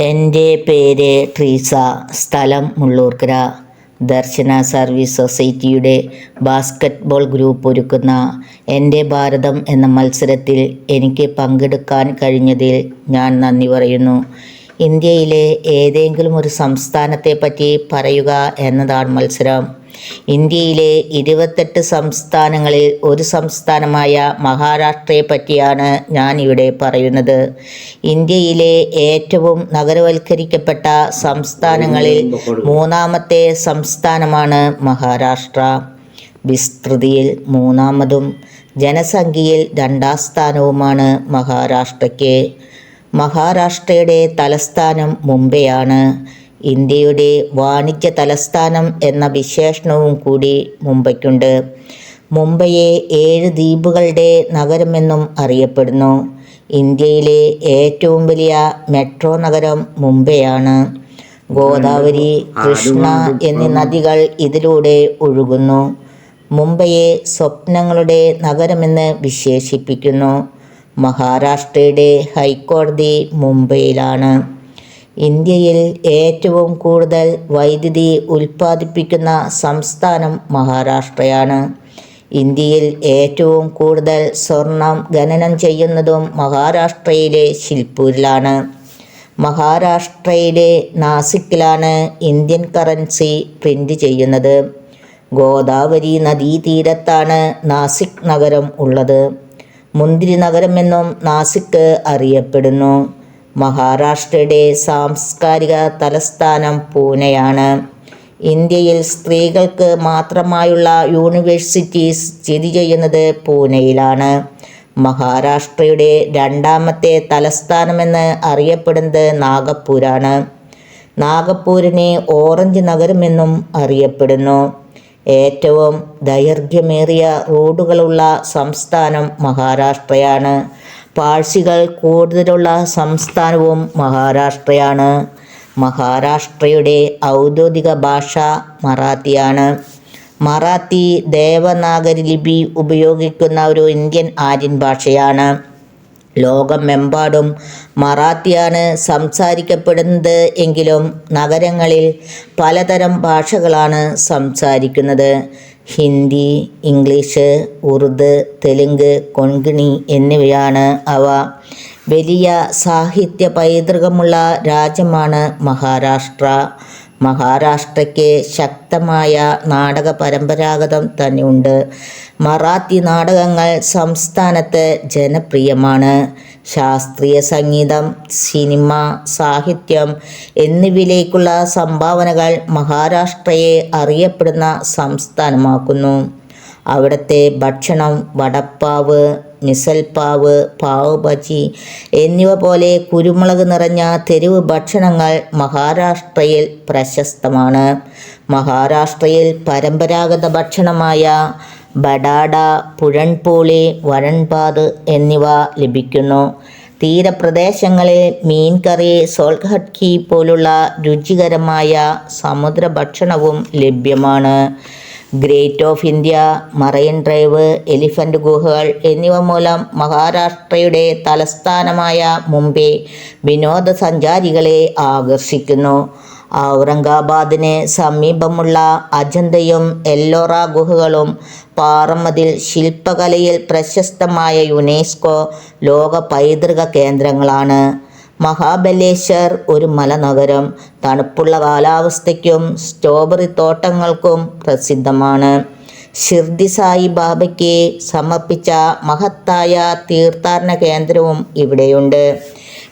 എന്റെ പേര് ട്രീസ. സ്ഥലം മുള്ളൂർക്കര. ദർശന സർവീസ് സൊസൈറ്റിയുടെ ബാസ്ക്കറ്റ്ബോൾ ഗ്രൂപ്പ് ഒരുക്കുന്ന എന്റെ ഭാരതം എന്ന മത്സരത്തിൽ എനിക്ക് പങ്കെടുക്കാൻ കഴിഞ്ഞതിൽ ഞാൻ നന്ദി പറയുന്നു. ഇന്ത്യയിലെ ഏതെങ്കിലും ഒരു സംസ്ഥാനത്തെ പറ്റി പറയുക എന്നതാണ് മത്സരം. ഇന്ത്യയിലെ ഇരുപത്തെട്ട് സംസ്ഥാനങ്ങളിൽ ഒരു സംസ്ഥാനമായ മഹാരാഷ്ട്രയെ പറ്റിയാണ് ഞാൻ ഇവിടെ പറയുന്നത്. ഇന്ത്യയിലെ ഏറ്റവും നഗരവൽക്കരിക്കപ്പെട്ട സംസ്ഥാനങ്ങളിൽ മൂന്നാമത്തെ സംസ്ഥാനമാണ് മഹാരാഷ്ട്ര. വിസ്തൃതിയിൽ മൂന്നാമതും ജനസംഖ്യയിൽ രണ്ടാം സ്ഥാനവുമാണ് മഹാരാഷ്ട്രയ്ക്ക്. മഹാരാഷ്ട്രയുടെ തലസ്ഥാനം മുംബൈയാണ്. ഇന്ത്യയുടെ വാണിജ്യ തലസ്ഥാനം എന്ന വിശേഷണവും കൂടി മുംബൈക്കുണ്ട്. മുംബൈയെ ഏഴ് ദ്വീപുകളുടെ നഗരമെന്നും അറിയപ്പെടുന്നു. ഇന്ത്യയിലെ ഏറ്റവും വലിയ മെട്രോ നഗരം മുംബൈയാണ്. ഗോദാവരി കൃഷ്ണ എന്നീ നദികൾ ഇതിലൂടെ ഒഴുകുന്നു. മുംബൈയെ സ്വപ്നങ്ങളുടെ നഗരമെന്ന് വിശേഷിപ്പിക്കുന്നു. മഹാരാഷ്ട്രയുടെ ഹൈക്കോടതി മുംബൈയിലാണ്. ഇന്ത്യയിൽ ഏറ്റവും കൂടുതൽ വൈദ്യുതി ഉൽപ്പാദിപ്പിക്കുന്ന സംസ്ഥാനം മഹാരാഷ്ട്രയാണ്. ഇന്ത്യയിൽ ഏറ്റവും കൂടുതൽ സ്വർണം ഖനനം ചെയ്യുന്നതും മഹാരാഷ്ട്രയിലെ ശിൽപൂരിലാണ്. മഹാരാഷ്ട്രയിലെ നാസിക്കിലാണ് ഇന്ത്യൻ കറൻസി പ്രിന്റ് ചെയ്യുന്നത്. ഗോദാവരി നദീതീരത്താണ് നാസിക് നഗരം ഉള്ളത്. മുന്തിരി നഗരമെന്നും നാസിക്ക് അറിയപ്പെടുന്നു. മഹാരാഷ്ട്രയുടെ സാംസ്കാരിക തലസ്ഥാനം പൂനെയാണ്. ഇന്ത്യയിൽ സ്ത്രീകൾക്ക് മാത്രമായുള്ള യൂണിവേഴ്സിറ്റി സ്ഥിതി ചെയ്യുന്നത് പൂനെയിലാണ്. മഹാരാഷ്ട്രയുടെ രണ്ടാമത്തെ തലസ്ഥാനമെന്ന് അറിയപ്പെടുന്നത് നാഗപ്പൂരാണ്. നാഗപ്പൂരിനെ ഓറഞ്ച് നഗരമെന്നും അറിയപ്പെടുന്നു. ഏറ്റവും ദൈർഘ്യമേറിയ റോഡുകളുള്ള സംസ്ഥാനം മഹാരാഷ്ട്രയാണ്. പാഴ്സികൾ കൂടുതലുള്ള സംസ്ഥാനവും മഹാരാഷ്ട്രയാണ്. മഹാരാഷ്ട്രയുടെ ഔദ്യോഗിക ഭാഷ മറാത്തിയാണ്. മറാത്തി ദേവനാഗരി ലിപി ഉപയോഗിക്കുന്ന ഒരു ഇന്ത്യൻ ആര്യൻ ഭാഷയാണ്. ലോകമെമ്പാടും മറാത്തിയാണ് സംസാരിക്കപ്പെടുന്നത് എങ്കിലും നഗരങ്ങളിൽ പലതരം ഭാഷകളാണ് സംസാരിക്കുന്നത്. ഹിന്ദി ഇംഗ്ലീഷ് ഉറുദു തെലുങ്ക് കൊങ്കിണി എന്നിവയാണ് അവ. വലിയ സാഹിത്യ പൈതൃകമുള്ള രാജ്യമാണ് മഹാരാഷ്ട്ര. മഹാരാഷ്ട്രയ്ക്ക് ശക്തമായ നാടക പരമ്പരാഗതം തന്നെയുണ്ട്. മറാത്തി നാടകങ്ങൾ സംസ്ഥാനത്ത് ജനപ്രിയമാണ്. ശാസ്ത്രീയ സംഗീതം സിനിമ സാഹിത്യം എന്നിവയിലേക്കുള്ള സംഭാവനകൾ മഹാരാഷ്ട്രയെ അറിയപ്പെടുന്ന സംസ്ഥാനമാക്കുന്നു. അവിടുത്തെ ഭക്ഷണം വടപ്പാവ് മിസൽപ്പാവ് പാവ് ബജി എന്നിവ പോലെ കുരുമുളക് നിറഞ്ഞ തെരുവ് ഭക്ഷണങ്ങൾ മഹാരാഷ്ട്രയിൽ പ്രശസ്തമാണ്. മഹാരാഷ്ട്രയിൽ പരമ്പരാഗത ഭക്ഷണമായ ബഡാഡ പുഴൺപൂളി വരൺപാത് എന്നിവ ലഭിക്കുന്നു. തീരപ്രദേശങ്ങളിൽ മീൻകറി കറി സോൾഹട്കി പോലുള്ള രുചികരമായ സമുദ്ര ഭക്ഷണവും ലഭ്യമാണ്. Gateway of India Marine Drive elephant ഗുഹകൾ എന്നിവ മൂലം മഹാരാഷ്ട്രയുടെ തലസ്ഥാനമായ മുംബൈ വിനോദസഞ്ചാരികളെ ആകർഷിക്കുന്നു. ഔറംഗാബാദിന് സമീപമുള്ള അജന്തയും എല്ലോറ ഗുഹകളും പാറമതിൽ ശില്പകലയിൽ പ്രശസ്തമായ യുനെസ്കോ ലോക പൈതൃക കേന്ദ്രങ്ങളാണ്. മഹാബലേശ്വർ ഒരു മലനഗരം. തണുപ്പുള്ള കാലാവസ്ഥയ്ക്കും സ്ട്രോബെറി തോട്ടങ്ങൾക്കും പ്രസിദ്ധമാണ്. ഷിർദി സായി ബാബയ്ക്ക് സമർപ്പിച്ച മഹത്തായ തീർത്ഥാടന കേന്ദ്രവും ഇവിടെയുണ്ട്.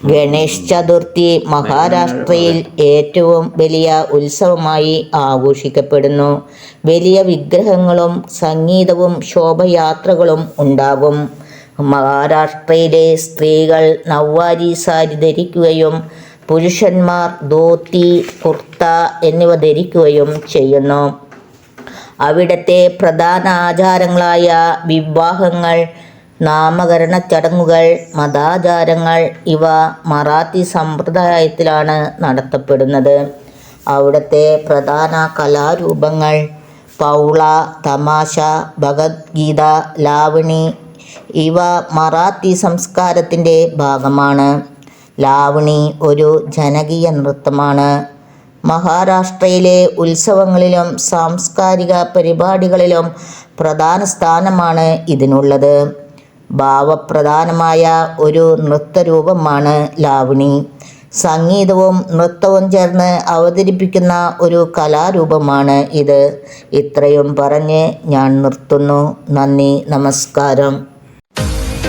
ഗണേഷ് ചതുർത്ഥി മഹാരാഷ്ട്രയിൽ ഏറ്റവും വലിയ ഉത്സവമായി ആഘോഷിക്കപ്പെടുന്നു. വലിയ വിഗ്രഹങ്ങളും സംഗീതവും ശോഭയാത്രകളും ഉണ്ടാകും. മഹാരാഷ്ട്രയിലെ സ്ത്രീകൾ നവ്വാരി സാരി ധരിക്കുകയും പുരുഷന്മാർ ധോത്തി കുർത്ത എന്നിവ ധരിക്കുകയും ചെയ്യുന്നു. അവിടത്തെ പ്രധാന ആചാരങ്ങളായ വിവാഹങ്ങൾ നാമകരണ ചടങ്ങുകൾ മതാചാരങ്ങൾ ഇവ മറാത്തി സമ്പ്രദായത്തിലാണ് നടത്തപ്പെടുന്നത്. അവിടുത്തെ പ്രധാന കലാരൂപങ്ങൾ പൗള തമാശ ഭഗവത്ഗീത ലാവണി ഇവ മറാത്തി സംസ്കാരത്തിന്റെ ഭാഗമാണ്. ലാവണി ഒരു ജനകീയ നൃത്തമാണ്. മഹാരാഷ്ട്രയിലെ ഉത്സവങ്ങളിലും സാംസ്കാരിക പരിപാടികളിലും പ്രധാന സ്ഥാനമാണ് ഇതിനുള്ളത്. ഭാവപ്രധാനമായ ഒരു നൃത്തരൂപമാണ് ലാവണി. സംഗീതവും നൃത്തവും ചേർന്ന് അവതരിപ്പിക്കുന്ന ഒരു കലാരൂപമാണ് ഇത്. ഇത്രയും പറഞ്ഞ് ഞാൻ നിർത്തുന്നു. നന്ദി നമസ്കാരം.